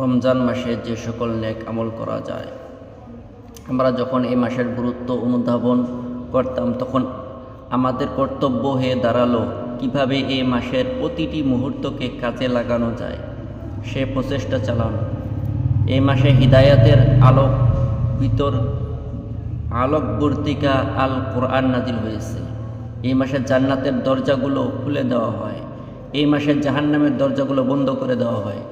রমজান মাসে যে সকল নেক আমল করা যায়, আমরা যখন এই মাসের গুরুত্ব অনুধাবন করতাম, তখন আমাদের কর্তব্য হয়ে দাঁড়াল কীভাবে এই মাসের প্রতিটি মুহূর্তকে কাজে লাগানো যায়, সে প্রচেষ্টা চালানো। এই মাসে হৃদায়তের আলোক ভিতর আলোকবর্তিকা আল কোরআন নাজিল হয়েছে। এই মাসে জান্নাতের দরজাগুলো খুলে দেওয়া হয়। এই মাসে জাহান্নামের দরজাগুলো বন্ধ করে দেওয়া হয়।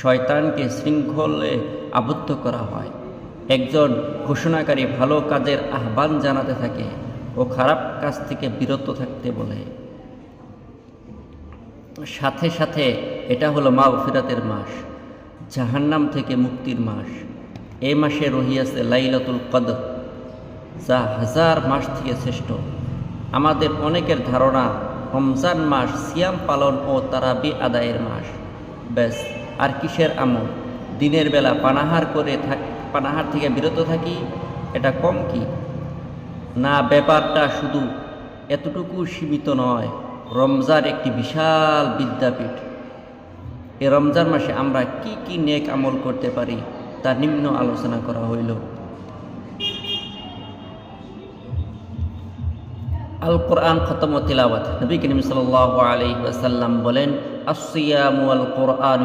শয়তানকে শৃঙ্খলে আবদ্ধ করা হয়। একজন ঘোষণাকারী ভালো কাজের আহ্বান জানাতে থাকে ও খারাপ কাজ থেকে বিরত থাকতে বলে। সাথে সাথে এটা হলো মা ফিরাতের মাস, জাহান্নাম থেকে মুক্তির মাস। এ মাসে রহিয়াছে লাইলাতুল কদর, যা হাজার মাস থেকে শ্রেষ্ঠ। আমাদের অনেকের ধারণা রমজান মাস সিয়াম পালন ও তারাবি আদায়ের মাস। ব্যাস আর কিসের আমল? দিনের বেলা পানাহার করে থাক, পানাহার থেকে বিরত থাকি, এটা কম কি? না, ব্যাপারটা শুধু এতটুকু সীমিত নয়। রমজান একটি বিশাল বিদ্যাপীঠ। এ রমজান মাসে আমরা কি কি নেক আমল করতে পারি, তা নিম্ন আলোচনা করা হইল। আল কোরআন খতম তিলাওয়াত। নবী করিম সাল্লাল্লাহু আলাইহি ওয়াসাল্লাম বলেন আসিয়াম ওয়াল কোরআন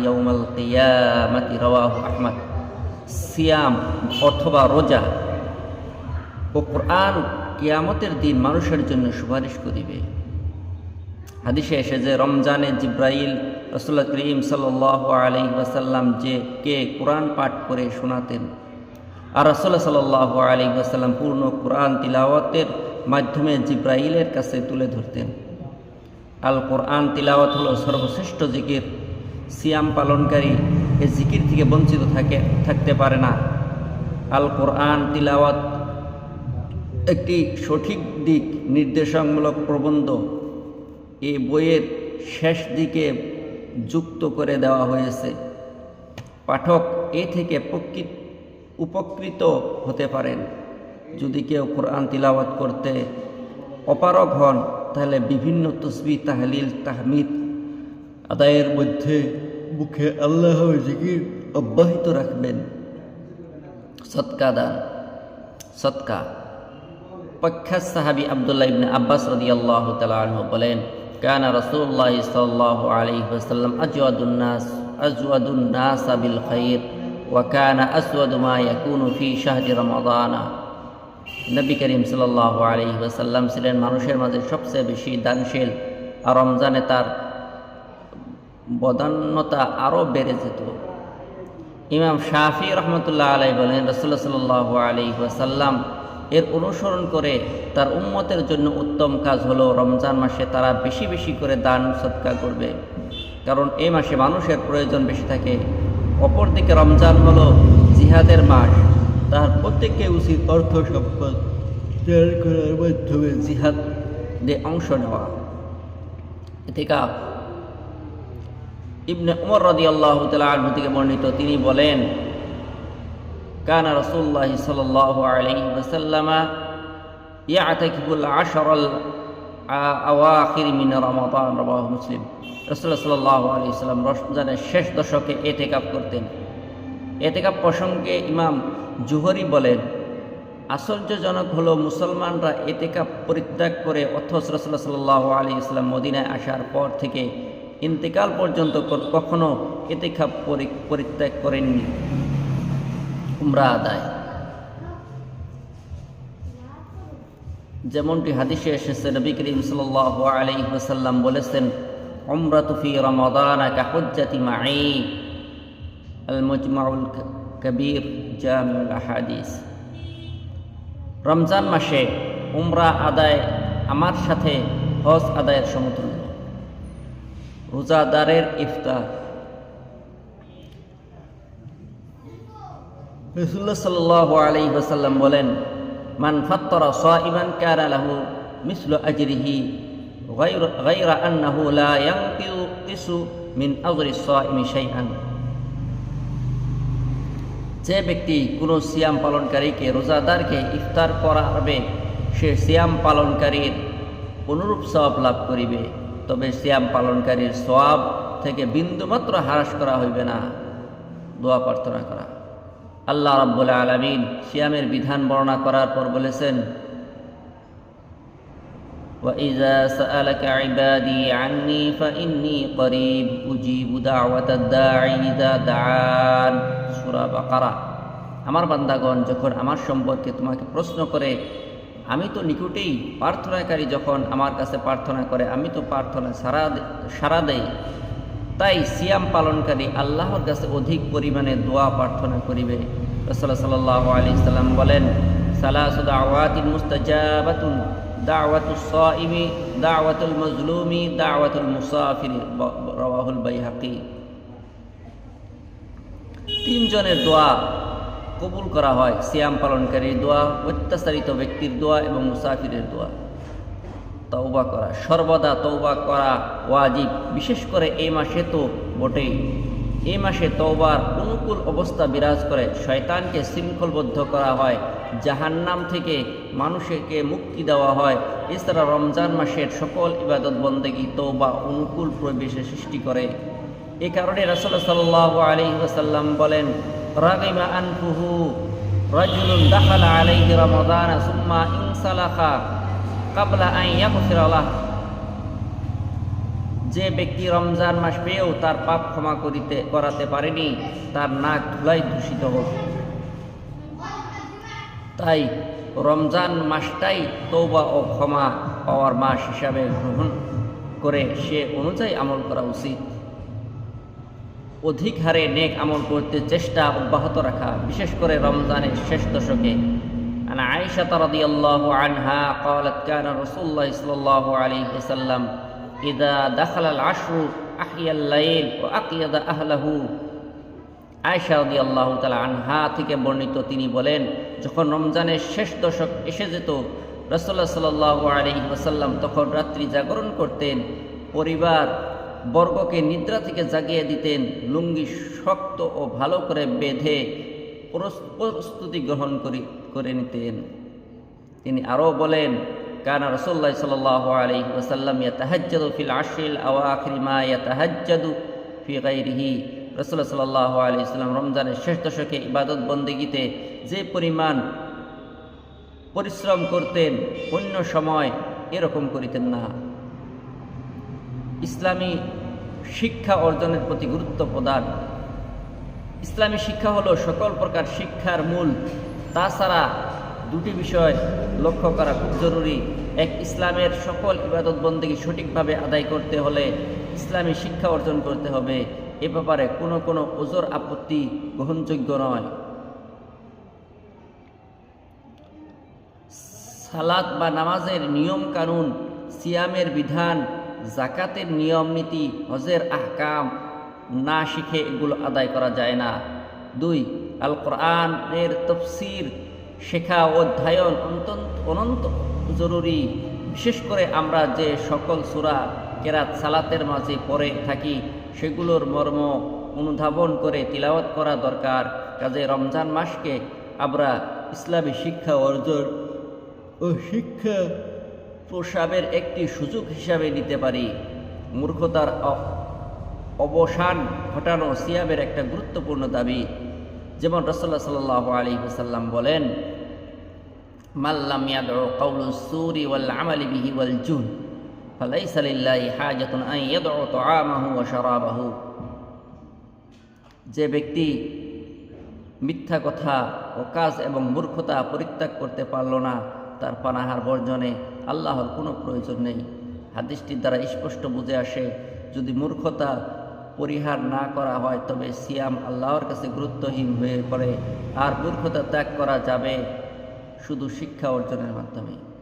ইয়াউমাল কিয়ামাতি রাওয়াহু আহমদ। সিয়াম অথবা রোজা ও কোরআন কিয়ামতের দিন মানুষের জন্য সুপারিশ করিবে। হাদিসে এসে যে রমজানে জিব্রাইল রসুল্লাহ করিম সাল্লাহ আলহি ওয়াসাল্লাম যে কে কোরআন পাঠ করে শোনাতেন আর রসল্লাহ সাল্লাহ আলী ওয়াসাল্লাম পূর্ণ কোরআন তিলাওয়াতের মাধ্যমে জিব্রাইলের কাছে তুলে ধরতেন। আল কোরআন তিলাওয়াত হলো সর্বশ্রেষ্ঠ জিকির। সিয়াম পালনকারী এ জিকির থেকে বঞ্চিত থাকে, থাকতে পারে না। আল কোরআন তিলাওয়াত একটি সঠিক দিক, নির্দেশমূলক প্রবন্ধ। এই বইয়ের শেষ দিকে যুক্ত করে দেওয়া হয়েছে। পাঠক এ থেকে প্রকৃত উপকৃত হতে পারেন। যদি কেউ কোরআন তিলাওয়াত করতে অপারগ হন, তাহলে বিভিন্ন তসবি তাহলিল, তাহমিদ আদায়ের মধ্যে মুখে আল্লাহ জিকির অব্যাহত রাখবেন। সৎকা দান সৎকা প্রখ্যাত সাহাবি আবদুল্লাহ ইবনে আব্বাস রাদিয়াল্লাহু তাআলা আনহু বলেন, কানা রাসূলুল্লাহ সাল্লাল্লাহু আলাইহি ওয়াসাল্লাম আজওয়াদুন নাস আজওয়াদুন নাস কানা আসওয়াদু মা ইয়াকুনু ফি শাহরি রমাদানা নবী করিম আলাইহি ওয়াসাল্লাম ছিলেন মানুষের মাঝে সবচেয়ে বেশি দানশীল আর রমজানে তার বদান্যতা আরও বেড়ে যেত। ইমাম শাফি রহমতুল্লাহ আলাই বলেন রসুল্লাহ সাল্লাহ আলী ওয়াসাল্লাম এর অনুসরণ করে তার উম্মতের জন্য উত্তম কাজ হলো রমজান মাসে তারা বেশি বেশি করে দান সৎকার করবে। কারণ এই মাসে মানুষের প্রয়োজন বেশি থাকে। অপরদিকে রমজান হলো জিহাদের মাস। তার প্রত্যেককে উচিত অর্থ সম্পদ ত্যাগ করার মাধ্যমে জিহাদে অংশ নেওয়া। এতেকা ইবনে উমর রদি আল্লাহ আনহু থেকে বর্ণিত তিনি বলেন, কানা রসুল্লাহ সাল্লাহ আলাইহি ওয়াসাল্লামা ইয়াতাকিবুল আশরাল আওয়াখির মিন রমাদান রাবাহু মুসলিম। রাসূলুল্লাহ সাল্লাল্লাহু আলাইহি ওয়াসাল্লাম রমজানের শেষ দশকে এতেকাপ করতেন। এতেকাপ প্রসঙ্গে ইমাম জুহরি বলেন, আশ্চর্যজনক হলো মুসলমানরা এতেকাপ পরিত্যাগ করে অথচ রসুল্লাহ সাল্লাহ আলী ইসলাম মদিনায় আসার পর থেকে ইন্তেকাল পর্যন্ত কখনো এতেকাপ পরিত্যাগ করেননি। উমরা আদায়। যেমনটি হাদিসে এসেছে, নবী করিম সাল্লাহ আলী ওসাল্লাম বলেছেন তুফি রমাদান কাহজ্জাতি মাই আল মজমাউল কবির জামিউল আহাদিস। রমজান মাসে উমরা আদায় আমার সাথে হজ আদায়ের সমতুল্য। রোজাদারের ইফতার। রসুল্লাহ সাল্লাহ আলী ওসাল্লাম বলেন, মান ফাত্তরা সাইমান কানা লাহু মিসলু আজরিহি غير أنه لا ينقص من أجر الصائم شيئا যে ব্যক্তি কোনো সিয়াম পালনকারীকে রোজাদারকে ইফতার করাবে সে সিয়াম পালনকারীর অনুরূপ সওয়াব লাভ করিবে তবে সিয়াম পালনকারীর সওয়াব থেকে বিন্দুমাত্র হ্রাস করা হইবে না দোয়া প্রার্থনা করা আল্লাহ রাব্বুল আলামিন সিয়ামের বিধান বর্ণনা করার পর বলেছেন وإذا سألك عبادي عني فإني قريب أجيب دعوة الداعي إذا دعان সূরা বাকারা আমার বান্দাগণ যখন আমার সম্পর্কে তোমাকে প্রশ্ন করে আমি তো নিকটেই প্রার্থনাকারী যখন আমার কাছে প্রার্থনা করে আমি তো প্রার্থনা সারা দে- সারা দেই তাই সিয়াম পালনকারী আল্লাহর কাছে অধিক পরিমাণে দোয়া প্রার্থনা করিবে রসল্লাহ সাল্লাহ আলি সাল্লাম বলেন সালাসুদ আওয়াতিল মুস্তাজাবাতুন দাওয়াতুস সাইমি, দাওয়াতুল মজলুমি, দাওয়াতুল মুসাফির, রওয়াহুল বাইহাকি। তিনজনের দোয়া কবুল করা হয়, সিয়াম পালনকারীর দোয়া, অত্যাচারিত ব্যক্তির দোয়া এবং মুসাফিরের দোয়া। তৌবা করা, সর্বদা তৌবা করা ওয়াজিব, বিশেষ করে এই মাসে তো বটেই। এই মাসে তৌবার অনুকূল অবস্থা বিরাজ করে, শয়তানকে শৃঙ্খলবদ্ধ করা হয়, জাহান্নাম থেকে মানুষকে মুক্তি দেওয়া হয়। এছাড়া রমজান মাসের সকল ইবাদত বন্দেগী বা অনুকূল পরিবেশে সৃষ্টি করে। এ কারণে রাসুল সাল্লাহ আলী ওসাল্লাম বলেন, রাগিমা আনফুহু রাজুলুন দাখালা আলাইহি রমাদান সুম্মা ইনসালাখা কাবলা আই ইয়াগফির আলাহ যে ব্যক্তি রমজান মাস পেয়েও তার পাপ ক্ষমা করিতে, করাতে পারেনি, তার নাক ধুলাই দূষিত হোক। তাই রমজান মাসটাই তৌবা ও ক্ষমা পাওয়ার মাস হিসাবে গ্রহণ করে সে অনুযায়ী আমল করা উচিত অধিক হারে নেক আমল করতে চেষ্টা অব্যাহত রাখা বিশেষ করে রমজানের শেষ দশকে عن عائشة رضي الله عنها قالت كان رسول الله صلى الله عليه وسلم إذا دخل العشر أحيا الليل وأقيد أهله আয়সা রদি আল্লাহ তালা আনহা থেকে বর্ণিত তিনি বলেন, যখন রমজানের শেষ দশক এসে যেত রসল্লাহ সাল্লাহ আলহি ওসাল্লাম তখন রাত্রি জাগরণ করতেন, পরিবার বর্গকে নিদ্রা থেকে জাগিয়ে দিতেন, লুঙ্গি শক্ত ও ভালো করে বেঁধে প্রস্তুতি গ্রহণ করি, করে নিতেন। তিনি আরও বলেন, কানা রসল্লাহ সাল্লাহ আলহি ওসাল্লাম ইয়াতাহাজ্জাদু ফিল আশরিল আওয়াখিরি মা ইয়াতাহাজ্জাদু ফি গাইরিহি রসুল্লাহ সাল্লাহ আলি ইসলাম রমজানের শেষ দশকে ইবাদত বন্দেগীতে যে পরিমাণ পরিশ্রম করতেন, অন্য সময় এরকম করিতেন না। ইসলামী শিক্ষা অর্জনের প্রতি গুরুত্ব প্রদান। ইসলামী শিক্ষা হলো সকল প্রকার শিক্ষার মূল। তাছাড়া দুটি বিষয় লক্ষ্য করা খুব জরুরি। এক, ইসলামের সকল ইবাদত বন্দেগী সঠিকভাবে আদায় করতে হলে ইসলামী শিক্ষা অর্জন করতে হবে। এ ব্যাপারে কোনো কোনো ওজোর আপত্তি গ্রহণযোগ্য নয়। সালাত বা নামাজের নিয়ম কানুন, সিয়ামের বিধান জাকাতের নিয়ম নীতি, হজের আহকাম না শিখে এগুলো আদায় করা যায় না। দুই আল কোরআনের তফসির, শেখা অধ্যয়ন অত্যন্ত অনন্ত জরুরি। বিশেষ করে আমরা যে সকল সুরা কেরাত সালাতের মাঝে পড়ে থাকি সেগুলোর মর্ম অনুধাবন করে তিলাওয়াত করা দরকার। কাজে রমজান মাসকে আমরা ইসলামী শিক্ষা অর্জন ও শিক্ষা প্রসাবের একটি সুযোগ হিসাবে নিতে পারি। মূর্খতার অবসান ঘটানো সিয়ামের একটা গুরুত্বপূর্ণ দাবি। যেমন রসল্লাহ সাল্লাহ আলী সাল্লাম বলেন মাল্লাম ইয়াদউ কাউলু সুরি ওয়াল আমালি বিহি ওয়াল জুন যে ব্যক্তি মিথ্যা কথা ও কাজ এবং মূর্খতা পরিত্যাগ করতে পারল না, তার পানাহার বর্জনে আল্লাহর কোনো প্রয়োজন নেই। হাদিসটির দ্বারা স্পষ্ট বুঝে আসে, যদি মূর্খতা পরিহার না করা হয়, তবে সিয়াম আল্লাহর কাছে গুরুত্বহীন হয়ে পড়ে। আর মূর্খতা ত্যাগ করা যাবে শুধু শিক্ষা অর্জনের মাধ্যমে।